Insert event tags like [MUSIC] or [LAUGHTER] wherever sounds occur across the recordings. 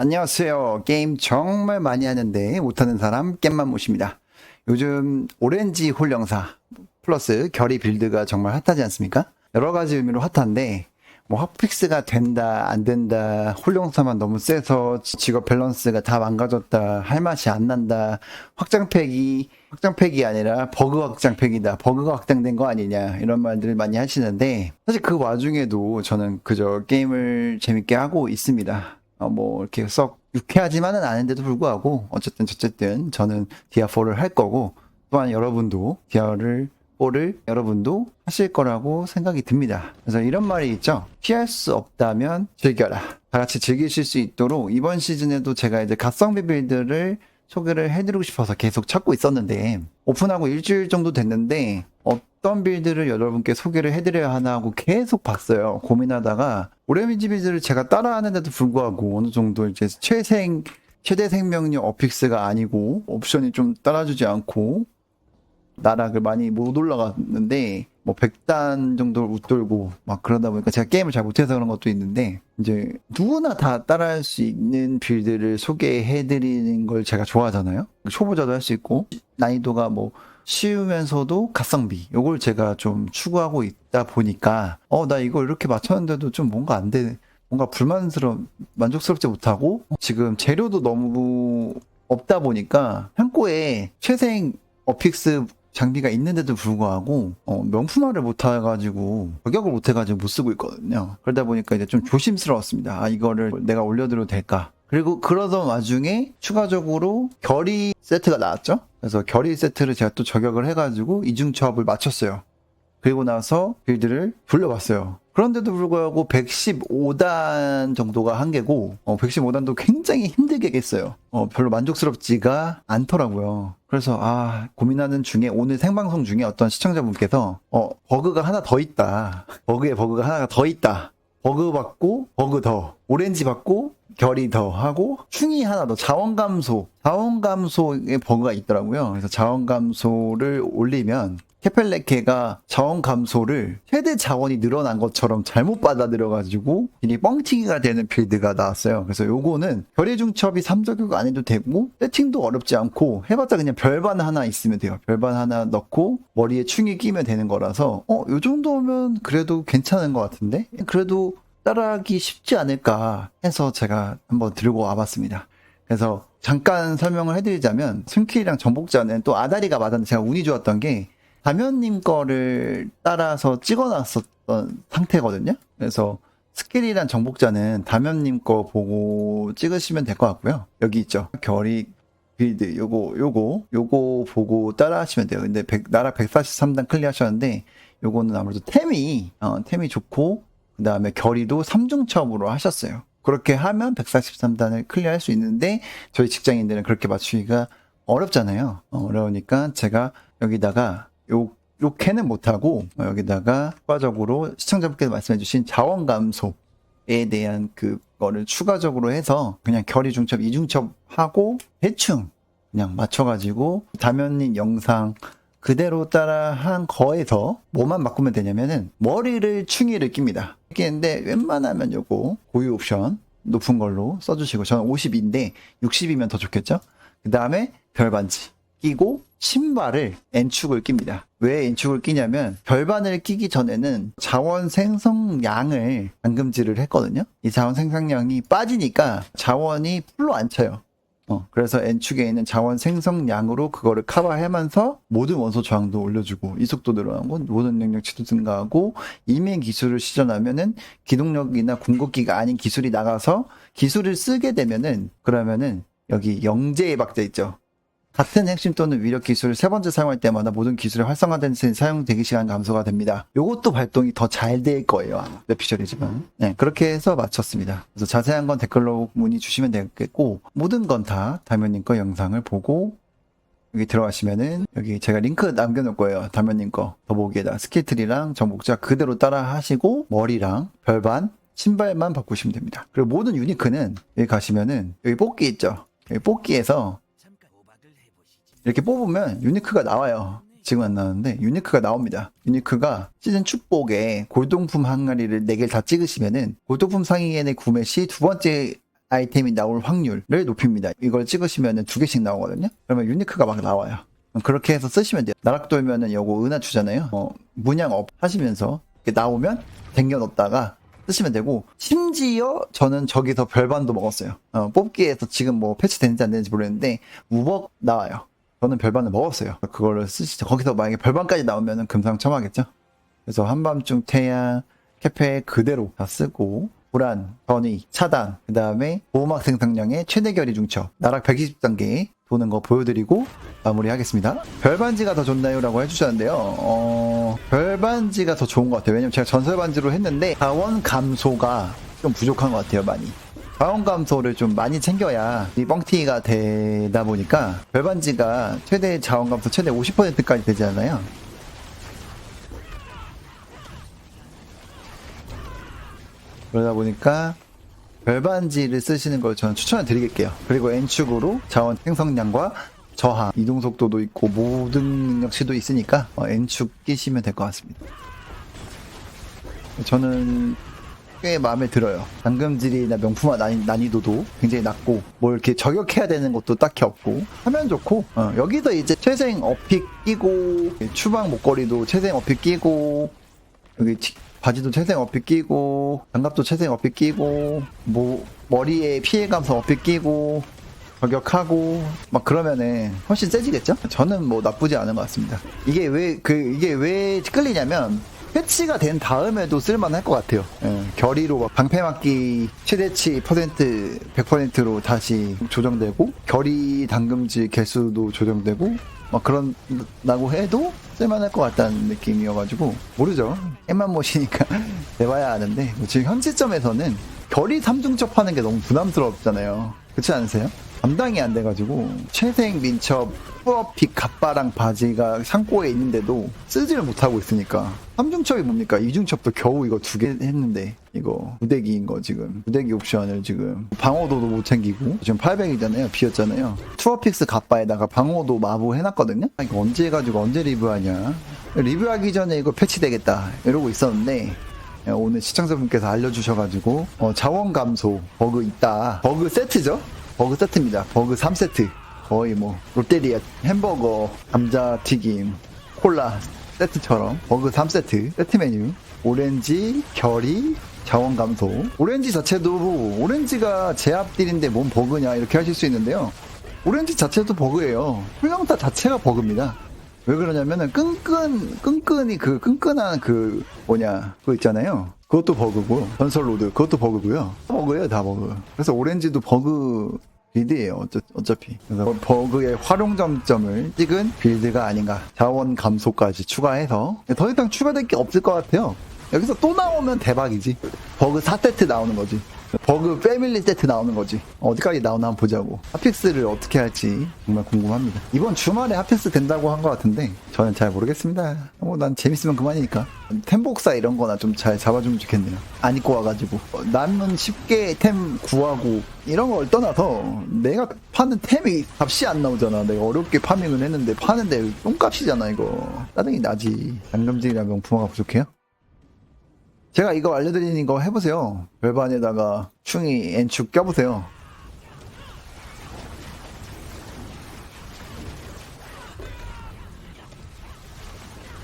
안녕하세요. 게임 정말 많이 하는데 못하는 사람 겜만 모십니다. 요즘 오렌지 홀령사 플러스 결의 빌드가 정말 핫하지 않습니까? 여러 가지 의미로 핫한데 뭐 핫픽스가 된다 안 된다 홀령사만 너무 세서 직업 밸런스가 다 망가졌다 할 맛이 안 난다 확장팩이 확장팩이 아니라 버그 확장팩이다 버그가 확장된 거 아니냐 이런 말들을 많이 하시는데 사실 그 와중에도 저는 그저 게임을 재밌게 하고 있습니다 어, 뭐 이렇게 썩 유쾌하지만은 않은데도 불구하고 어쨌든 어쨌든 저는 디아4를 할 거고 또한 여러분도 디아를 4를 여러분도 하실 거라고 생각이 듭니다. 그래서 이런 말이 있죠. 피할 수 없다면 즐겨라. 다 같이 즐기실 수 있도록 이번 시즌에도 제가 이제 갓성비 빌드를 소개를 해드리고 싶어서 계속 찾고 있었는데 오픈하고 일주일 정도 됐는데 어떤 빌드를 여러분께 소개를 해드려야 하나 하고 계속 봤어요. 고민하다가 오레미지 빌드를 제가 따라하는데도 불구하고 어느 정도 이제 최생 최대 생명력 어픽스가 아니고 옵션이 좀 따라주지 않고 나락을 많이 못 올라갔는데 뭐 100단 정도를 웃돌고 막 그러다 보니까 제가 게임을 잘 못해서 그런 것도 있는데 이제 누구나 다 따라할 수 있는 빌드를 소개해 드리는 걸 제가 좋아하잖아요. 초보자도 할 수 있고 난이도가 뭐 쉬우면서도 가성비 요걸 제가 좀 추구하고 있다 보니까 어 나 이거 이렇게 맞췄는데도 좀 뭔가 안 돼. 뭔가 불만스러 만족스럽지 못하고 지금 재료도 너무 없다 보니까 현고에 최생 어픽스 장비가 있는데도 불구하고 어, 명품화를 못 해가지고 가격을 못 해가지고 못 쓰고 있거든요. 그러다 보니까 이제 좀 조심스러웠습니다. 아 이거를 내가 올려드려도 될까? 그리고 그러던 와중에 추가적으로 결의 세트가 나왔죠. 그래서 결의 세트를 제가 또 저격을 해가지고 이중 조합을 맞췄어요. 그리고 나서 빌드를 돌려봤어요. 그런데도 불구하고 115단 정도가 한계고, 어, 115단도 굉장히 힘들게 했어요. 어, 별로 만족스럽지가 않더라고요. 그래서, 아, 고민하는 중에 오늘 생방송 중에 어떤 시청자분께서, 어, 버그가 하나 더 있다. 버그에 버그가 하나가 더 있다. 버그 받고, 버그 더. 오렌지 받고, 결이 더 하고 충이 하나 더 자원 감소 자원 감소에 버그가 있더라고요 그래서 자원 감소를 올리면 케펠레케가 자원 감소를 최대 자원이 늘어난 것처럼 잘못 받아들여가지고 이게 뻥튀기가 되는 빌드가 나왔어요. 그래서 요거는 결의 중첩이 3저격 안 해도 되고 세팅도 어렵지 않고 해봤자 그냥 별반 하나 있으면 돼요. 별반 하나 넣고 머리에 충이 끼면 되는 거라서 어, 요 정도면 그래도 괜찮은 것 같은데 그래도 따라하기 쉽지 않을까 해서 제가 한번 들고 와봤습니다. 그래서 잠깐 설명을 해드리자면 승킬이랑 정복자는 또 아다리가 맞았는데 제가 운이 좋았던 게 다면님 거를 따라서 찍어놨었던 상태거든요. 그래서 스킬이란 정복자는 다면님 거 보고 찍으시면 될 것 같고요. 여기 있죠. 결이 빌드 요거 요거 요거 보고 따라 하시면 돼요. 근데 100, 나락 143단 클리어하셨는데 요거는 아무래도 템이 어, 템이 좋고 그 다음에 결의도 3중 첩으로 하셨어요. 그렇게 하면 143단을 클리어할 수 있는데 저희 직장인들은 그렇게 맞추기가 어렵잖아요. 어, 어려우니까 제가 여기다가 요, 요 캐는 못하고 어, 여기다가 추가적으로 시청자분께서 말씀해주신 자원 감소에 대한 그거를 추가적으로 해서 그냥 결의 중첩, 이중첩 하고 대충 그냥 맞춰가지고 다면님 영상 그대로 따라 한 거에서 뭐만 바꾸면 되냐면은 머리를 충이를 낍니다. 끼는데 웬만하면 요거 고유 옵션 높은 걸로 써주시고 저는 50인데 60이면 더 좋겠죠? 그 다음에 별반지 끼고 신발을 N축을 낍니다. 왜 N축을 끼냐면 별반을 끼기 전에는 자원 생성량을 감금질을 했거든요. 이 자원 생성량이 빠지니까 자원이 풀로 안 쳐요. 어, 그래서 N축에 있는 자원 생성량으로 그거를 커버하면서 모든 원소 저항도 올려주고 이속도 늘어나고 모든 능력치도 증가하고 이민 기술을 시전하면은 기동력이나 궁극기가 아닌 기술이 나가서 기술을 쓰게 되면은 그러면은 여기 영재의 박자 있죠. 같은 핵심 또는 위력 기술을 세 번째 사용할 때마다 모든 기술이 활성화된 사용 대기 시간 감소가 됩니다. 요것도 발동이 더 잘 될 거예요. 아마. 뇌피셜이지만. 네, 그렇게 해서 마쳤습니다. 그래서 자세한 건 댓글로 문의 주시면 되겠고, 모든 건다 다면님 거 영상을 보고, 여기 들어가시면은, 여기 제가 링크 남겨놓을 거예요. 다면님 거. 더보기에다 스킬트리랑 정복자 그대로 따라 하시고, 머리랑 별반, 신발만 바꾸시면 됩니다. 그리고 모든 유니크는 여기 가시면은, 여기 뽑기 있죠? 여기 뽑기에서 이렇게 뽑으면 유니크가 나와요. 지금 안 나오는데 유니크가 나옵니다. 유니크가 시즌 축복에 골동품 항아리를 4개를 다 찍으시면은 골동품 상위엔의 구매 시 두 번째 아이템이 나올 확률을 높입니다. 이걸 찍으시면 두 개씩 나오거든요. 그러면 유니크가 막 나와요. 그렇게 해서 쓰시면 돼요. 나락 돌면은 요거 은하 주잖아요. 어, 문양 업 하시면서 이렇게 나오면 댕겨 넣었다가 쓰시면 되고 심지어 저는 저기서 별반도 먹었어요. 어, 뽑기에서 지금 뭐 패치되는지 안 되는지 모르겠는데 우벅 나와요. 저는 별반을 먹었어요. 그거를 쓰시죠. 거기서 만약에 별반까지 나오면은 금상첨화겠죠. 그래서 한밤중 태양 캐페 그대로 다 쓰고 불안, 전이, 차단, 그 다음에 보호막 생성량의 최대 결의 중첩, 나락 120단계 도는 거 보여드리고 마무리하겠습니다. 별반지가 더 좋나요? 라고 해주셨는데요. 어, 별반지가 더 좋은 것 같아요. 왜냐면 제가 전설반지로 했는데 자원 감소가 좀 부족한 것 같아요, 많이. 자원 감소를 좀 많이 챙겨야 이 뻥튀기가 되다 보니까 별반지가 최대 자원 감소 최대 50%까지 되잖아요. 그러다 보니까 별반지를 쓰시는 걸 저는 추천을 드릴게요. 그리고 N축으로 자원 생성량과 저하, 이동 속도도 있고 모든 능력치도 있으니까 어, N축 끼시면 될 것 같습니다. 저는 꽤 마음에 들어요. 당금질이나 명품화 난이, 난이도도 굉장히 낮고 뭘 이렇게 저격해야 되는 것도 딱히 없고 하면 좋고 어, 여기서 이제 최생 어픽 끼고 추방 목걸이도 최생 어픽 끼고 여기 치- 바지도 채생 어필 끼고 장갑도 채생 어필 끼고 뭐 머리에 피해 감소 어필 끼고 저격하고 막 그러면은 훨씬 세지겠죠? 저는 뭐 나쁘지 않은 것 같습니다. 이게 왜 그 이게 왜 끌리냐면 패치가 된 다음에도 쓸만할 것 같아요. 예, 결의로 막 방패 맞기 최대치 퍼센트 100%로 다시 조정되고 결의 당금질 개수도 조정되고 막 그런다고 해도 쓸만할 것 같다는 느낌이어가지고 모르죠. 게임만 모시니까 [LAUGHS] 내봐야 아는데 뭐 지금 현 시점에서는 결의 3중첩 하는 게 너무 부담스럽잖아요. 그렇지 않으세요? 감당이 안 돼가지고 최생 민첩 프로픽 갑바랑 바지가 상고에 있는데도 쓰지를 못하고 있으니까. 3중첩이 뭡니까? 2중첩도 겨우 이거 두 개 했는데 이거 부대기인 거 지금. 부대기 옵션을 지금 방어도도 못 챙기고 지금 800이잖아요. 비었잖아요. 투어픽스 갑바에다가 방어도 마부 해놨거든요. 아, 이거 언제 해가지고 언제 리뷰하냐. 리뷰하기 전에 이거 패치되겠다 이러고 있었는데 예, 오늘 시청자분께서 알려주셔가지고 어, 자원 감소 버그 있다. 버그 세트죠 버그 세트입니다. 버그 3세트. 거의 뭐 롯데리아 햄버거 감자튀김 콜라 세트처럼 버그 3세트 세트 메뉴. 오렌지 결이 자원 감소. 오렌지 자체도 오렌지가 제압딜인데 뭔 버그냐 이렇게 하실 수 있는데요. 오렌지 자체도 버그예요. 풀영타 자체가 버그입니다 왜 그러냐면은 끈끈 끈끈이 그 끈끈한 그 뭐냐 그거 있잖아요. 그것도 버그고 전설 로드 그것도 버그고요. 다 버그예요, 다 버그. 그래서 오렌지도 버그 빌드예요. 어차, 어차 피. 그래서 버그의 활용 점점을 찍은 빌드가 아닌가. 자원 감소까지 추가해서 더 이상 추가될 게 없을 것 같아요. 여기서 또 나오면 대박이지. 버그 4세트 나오는 거지. 버그 패밀리 세트 나오는 거지. 어디까지 나오나 한번 보자고. 핫픽스를 어떻게 할지 정말 궁금합니다. 이번 주말에 핫픽스 된다고 한 것 같은데 저는 잘 모르겠습니다. 뭐 난 재밌으면 그만이니까. 템복사 이런 거나 좀 잘 잡아주면 좋겠네요. 안 입고 와가지고. 어, 남은 쉽게 템 구하고 이런 걸 떠나서 내가 파는 템이 값이 안 나오잖아. 내가 어렵게 파밍을 했는데 파는데 똥값이잖아 이거. 짜증이 나지. 양금질이랑 명품화가 부족해요? 제가 이거 알려드리는 거 해보세요. 별반에다가 충이 N축 껴보세요.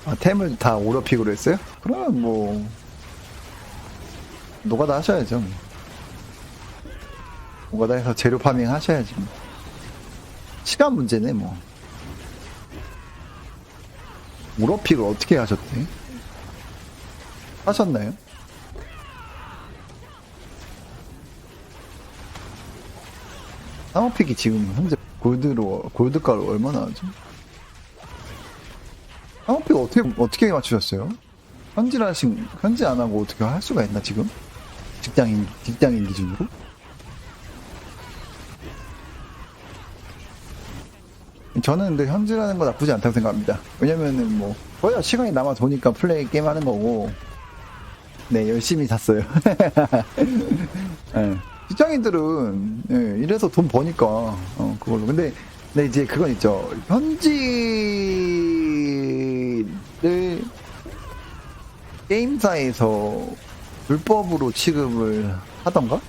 아, 템을 다 오더픽으로 했어요? 그러면 뭐, 노가다 하셔야죠. 뭐. 노가다 해서 재료 파밍 하셔야지. 뭐. 시간 문제네, 뭐. 오더픽을 어떻게 하셨대? 하셨나요? 상어픽이 지금 현재 골드로 골드가로 얼마나 하죠? 상어픽 어떻게 어떻게 맞추셨어요? 현질 하신 현질 안 하고 어떻게 할 수가 있나 지금? 직장인 직장인 기준으로? 저는 근데 현질하는 거 나쁘지 않다고 생각합니다. 왜냐면은 뭐 거의 시간이 남아 도니까 플레이 게임 하는 거고 네 열심히 샀어요. [LAUGHS] 네. 직장인들은 예, 이래서 돈 버니까 어, 그걸로 근데 근데 이제 그건 있죠 현지를 게임사에서 불법으로 취급을 하던가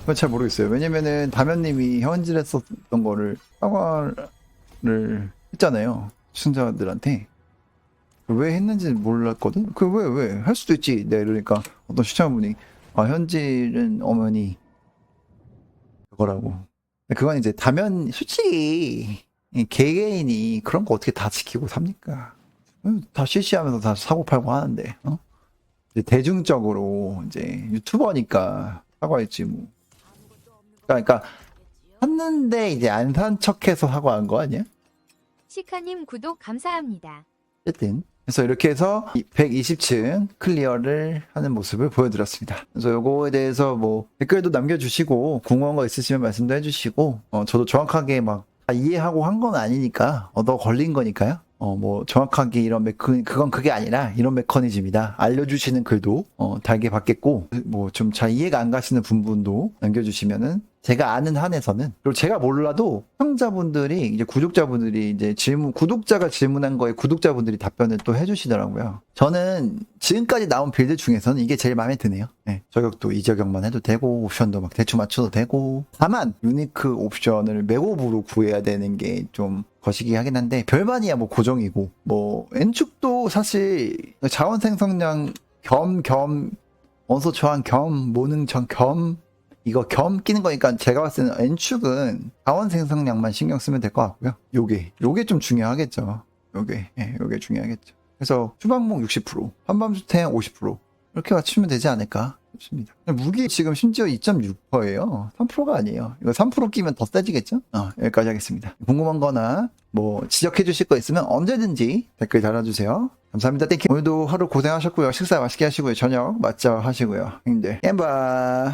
그건 잘 모르겠어요. 왜냐면은 다면님이 현질 했었던 거를 사과를 했잖아요. 시청자들한테. 왜 했는지 몰랐거든? 그 왜, 왜? 할 수도 있지. 네, 그러니까 어떤 시청자분이, 아, 현질은 어머니, 그거라고. 그건 이제 다면, 솔직히, 이 개개인이 그런 거 어떻게 다 지키고 삽니까? 음, 다 실시하면서 다 사고 팔고 하는데, 어? 이제 대중적으로 이제 유튜버니까 사과했지 뭐. 그러니까, 그러니까 샀는데 이제 안 산 척해서 사과한 거 아니야? 시카님 구독 감사합니다. 어쨌든 그래서 이렇게 해서 120층 클리어를 하는 모습을 보여드렸습니다. 그래서 요거에 대해서 뭐 댓글도 남겨주시고 궁금한 거 있으시면 말씀도 해주시고 어, 저도 정확하게 막다 이해하고 한 건 아니니까 얻어 걸린 거니까요. 어 뭐 정확하게 이런 메커 그건 그게 아니라 이런 메커니즘이다 알려주시는 글도 어 달게 받겠고 뭐 좀 잘 이해가 안 가시는 부분도 남겨주시면은 제가 아는 한에서는 그리고 제가 몰라도 시청자분들이 이제 구독자분들이 이제 질문 구독자가 질문한 거에 구독자분들이 답변을 또 해주시더라고요. 저는 지금까지 나온 빌드 중에서는 이게 제일 마음에 드네요. 네, 저격도 이 저격만 해도 되고 옵션도 막 대충 맞춰도 되고 다만 유니크 옵션을 맥옵으로 구해야 되는 게 좀 거시기 하긴 한데 별반이야 뭐 고정이고 뭐 N축도 사실 자원 생성량 겸 겸 원소 저항 겸 모능 전겸 이거 겸 끼는 거니까 제가 봤을 때는 N축은 자원 생성량만 신경 쓰면 될 것 같고요. 요게 요게 좀 중요하겠죠. 요게 예, 요게 중요하겠죠. 그래서 추방목 60% 한밤주택 50% 이렇게 맞추면 되지 않을까 싶습니다. 무기 지금 심지어 2.6%예요. 3%가 아니에요. 이거 3% 끼면 더 세지겠죠? 어, 여기까지 하겠습니다. 궁금한 거나 뭐 지적해 주실 거 있으면 언제든지 댓글 달아주세요. 감사합니다. 땡큐. 오늘도 하루 고생하셨고요. 식사 맛있게 하시고요. 저녁 맛져 하시고요. 형님들. 엠바.